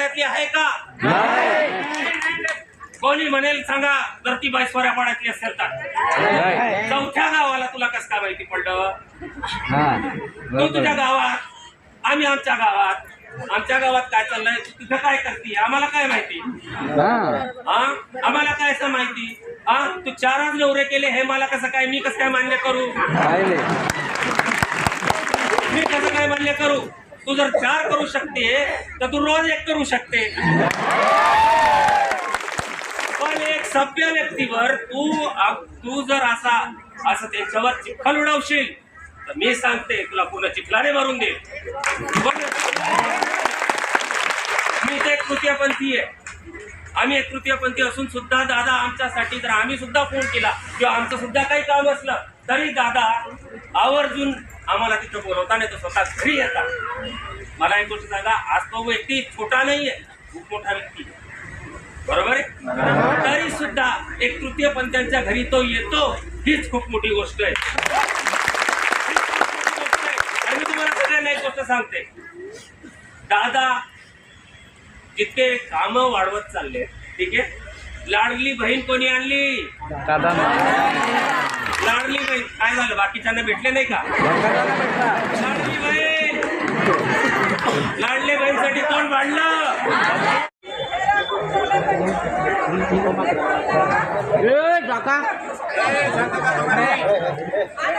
आहे का? कोणी म्हणेल सांगा जर ती बाई स्वऱ्या पाड्यातली असेल तर. चौथ्या गावाला तुला कस काय माहिती पडलं? तू तुझ्या गावात आम्ही आमच्या गावात. आमच्या गावात काय चाललंय? तू तिथं काय करते? आम्हाला काय माहिती? हा. आम्हाला काय असं माहिती? हा? तू चारच नवरे केले हे मला कसं काय मी कसं काय मान्य करू? मी कसं काय मान्य करू? तू जर चार करू शकते तर तू रोज एक करू शकते. पण एक सभ्य व्यक्तीवर तू तू जर असा असं त्याच्यावर चिखल उडवशील तर मी सांगते तुला पूर्ण चिखलाने मारून दे मी ते एक तृतीयपंथी आहे. आम्ही एक तृतीयपंथी असून सुद्धा दादा आमच्यासाठी जर आम्ही सुद्धा फोन केला किंवा आमचं सुद्धा काही काम असलं तरी दादा आवर्जून आम्हाला तिथं बोलवता नाही तो स्वतः घरी येतात मला एक गोष्ट सांगा आज तो व्यक्ती छोटा नाहीये खूप मोठा व्यक्ती. आहे. बरोबर आहे? तरी सुद्धा एक तृतीय पंथांच्या घरी तो येतो हीच खूप मोठी गोष्ट आहे. आणि मी तुम्हाला सगळ्यांना एक गोष्ट सांगते. दादा जितके काम वाढवत चालले ठीक आहे? लाडली बहीण कोणी आणली? लाडली बहीण काय झालं बाकीच्यांना भेटले नाही का लाडली बहीण लाडली बहीणसाठी कोण भांडलं आणि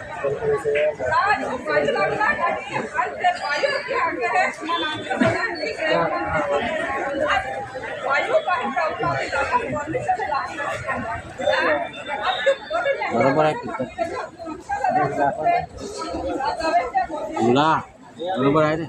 बरोबर आहे तुला बरोबर आहे रे